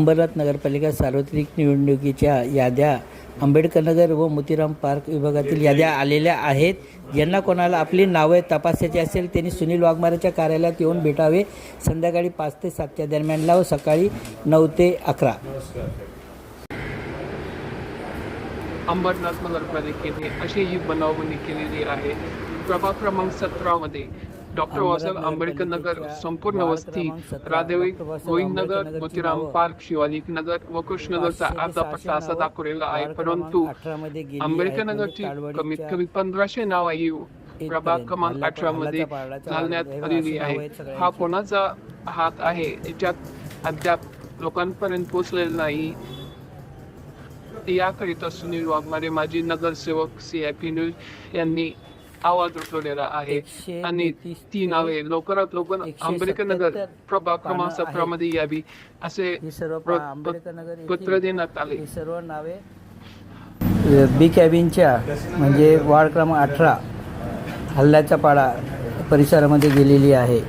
अंबरनाथ नगरपालिका सार्वत्रिक निवडणुकीच्या याद्या आंबेडकर नगर व मोतीराम पार्क विभागातील याद्या आलेल्या आहेत. ज्यांना कोणाला आपली नावे तपासायची असेल त्यांनी सुनील वाघमारेच्या कार्यालयात येऊन भेटावे. संध्याकाळी पाच ते सातच्या दरम्यानला व सकाळी नऊ ते अकरा. अंबरनाथ नगरपालिकेने अशी ही बनावणी केलेली आहे. प्रभाग क्रमांक सतरामध्ये डॉक्टर बाबासाहेब आंबेडकर नगर संपूर्ण वस्ती रादेवी गोविंद नगर मोतीराम पार्क शिवालिक नगर व कृष्णनगरचा अर्धा पट्टा असा दाखवलेला आहे. परंतु आंबेडकर नगरची कमीत कमी पंधराशे नाव ही प्रभाग क्रमांक अठरा मध्ये घालण्यात आलेली आहे. हा कोणाचा हात आहे? याच्यात अद्याप लोकांपर्यंत पोहोचलेला नाही. याकरिता सुनील वाघमारे माजी नगरसेवक सी आय पी न्यूज यांनी आवाज उठवलेला आहे. आणि ती नावे लवकरात लवकर एकशे आंबेडकर नगर सत्याहत्तर प्रभाग क्रमांक. सतरा मध्ये यावी. असे पत्र देण्यात आले. ही सर्व नावे बी कॅबिनच्या म्हणजे वार्ड क्रमांक अठरा हल्ल्याचा पाडा परिसरामध्ये गेलेली आहे.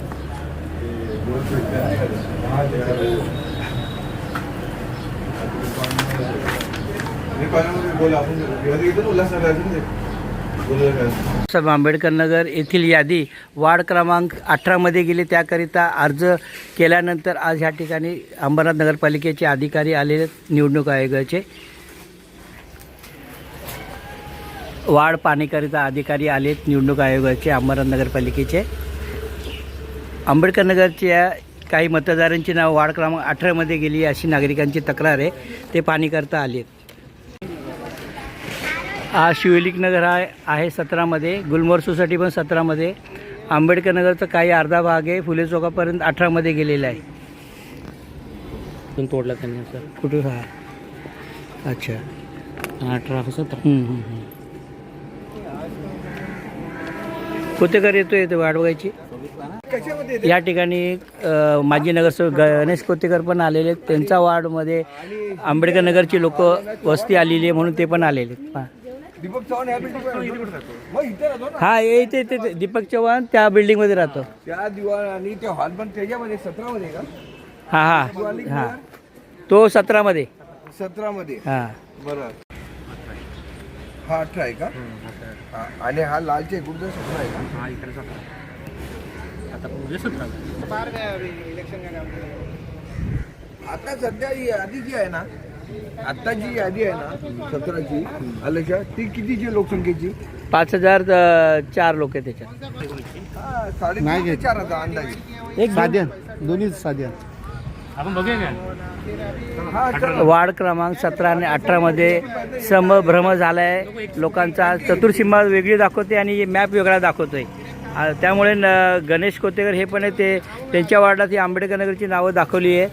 साहेब आंबेडकर नगर येथील यादी वार्ड क्रमांक अठरामध्ये गेली. त्याकरिता अर्ज केल्यानंतर आज ह्या ठिकाणी अंबरनाथ नगरपालिकेचे अधिकारी आलेले आहेत, निवडणूक आयोगाचे. वाढ पाणीकरिता अधिकारी आलेत निवडणूक आयोगाचे अंबरनाथ नगरपालिकेचे. आंबेडकर नगरच्या काही मतदारांची नाव वार्ड क्रमांक अठरामध्ये गेली अशी नागरिकांची तक्रार आहे. ते पाणीकरता आलेत हा शिवलिक नगर हा आहे सतरामध्ये गुलमोहर सोसायटी पण सतरामध्ये. आंबेडकर नगरचा काही अर्धा भाग आहे फुले चौकापर्यंत अठरामध्ये गेलेला आहे. तोडला त्यांनी सर? कुठे? हा. अच्छा. अठरा सतरा. कोतेकर येतो येतो वाट बघायची या ठिकाणी माजी नगरसेवक गणेश कोतेकर पण आलेले आहेत. त्यांच्या वार्डमध्ये आंबेडकर नगरची लोक वस्ती आलेली आहे म्हणून ते पण आलेले आहेत. दीपक चव्हाण या बिल्डिंग मग इथे राहतो ना. हा ये इथे इथे. दीपक चव्हाण त्या बिल्डिंगमध्ये राहतो. त्या दिवाळ आणि ते हॉल पण त्याच्यामध्ये सतरामध्ये का? हा हा. हा. तो सतरामध्ये. सतरामध्ये. हा. बरं. हा अठरा आहे का? हा, आणि हा लालचे गुरुदा सतरा आहे का? हा इकडे सतरा आता सतरा सध्या ही यादी जी आहे ना आता जी यादी आहे ना सतराची आल्याच्या ती कितीची लोकसंख्येची? पाच हजार अ, चार लोक आहेत त्याच्यात. हा साडेतीन ते चार हजार अंदाजे. एक साध्या दोन्ही साध्या. आपण बघूया का? हा चला. वार्ड क्रमांक सतरा आणि अठरामध्ये समभ्रम झाला आहे लोकांचा चतुर्सीमा वेगळी दाखवते आणि मॅप वेगळा दाखवतोय. आ, त्यामुळे न गणेश कोतेकर हे पण आहे ते त्यांच्या वार्डात ही आंबेडकर नगरची नावं दाखवली आहे.